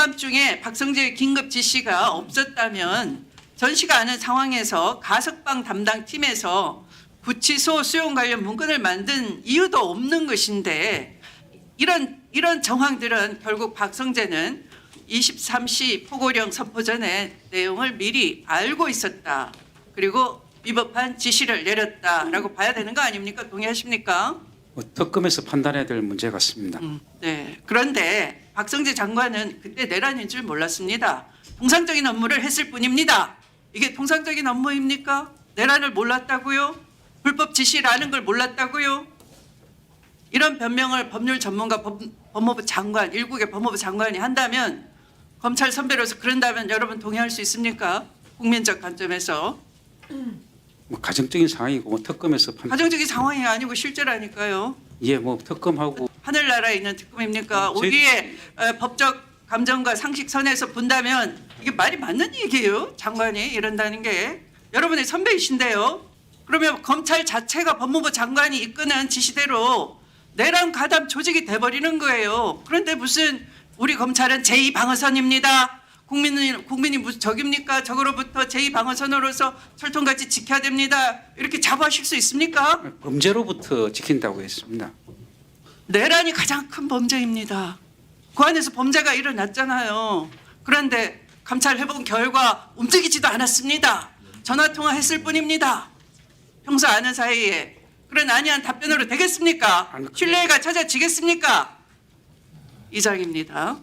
한밤중에 박성재 긴급 지시가 없었다면 전시가 않은 상황에서 가석방 담당 팀에서 구치소 수용 관련 문건을 만든 이유도 없는 것인데 이런 이런 정황들은 결국 박성재는 23시 포고령 선포 전에 내용을 미리 알고 있었다. 그리고 위법한 지시를 내렸다라고 봐야 되는 거 아닙니까? 동의하십니까? 뭐 특검에서 판단해야 될 문제 같습니다. 음, 네. 그런데 박성재 장관은 그때 내란인 줄 몰랐습니다. 통상적인 업무를 했을 뿐입니다. 이게 통상적인 업무입니까? 내란을 몰랐다고요? 불법 지시라는 걸 몰랐다고요? 이런 변명을 법률 전문가 법, 법무부 장관, 일국의 법무부 장관이 한다면 검찰 선배로서 그런다면 여러분 동의할 수 있습니까? 국민적 관점에서 뭐 가정적인 상황이고 뭐 특검에서 판 가정적인 상황이 아니고 실제라니까요. 예, 뭐 특검하고 하늘나라에 있는 특검입니까? 저희- 우리의 어, 법적 감정과 상식선에서 본다면 이게 말이 맞는 얘기예요. 장관이 이런다는 게 여러분의 선배이신데요. 그러면 검찰 자체가 법무부 장관이 이끄는 지시대로 내란 가담 조직이 돼버리는 거예요. 그런데 무슨 우리 검찰은 제2 방어선입니다. 국민은 국민이 무슨 적입니까? 적으로부터 제2방어선으로서 철통같이 지켜야 됩니다. 이렇게 자부하실 수 있습니까? 범죄로부터 지킨다고 했습니다. 내란이 가장 큰 범죄입니다. 그 안에서 범죄가 일어났잖아요. 그런데 감찰해본 결과 움직이지도 않았습니다. 전화 통화했을 뿐입니다. 평소 아는 사이에 그런 아니한 답변으로 되겠습니까? 신뢰가 찾아지겠습니까? 이상입니다.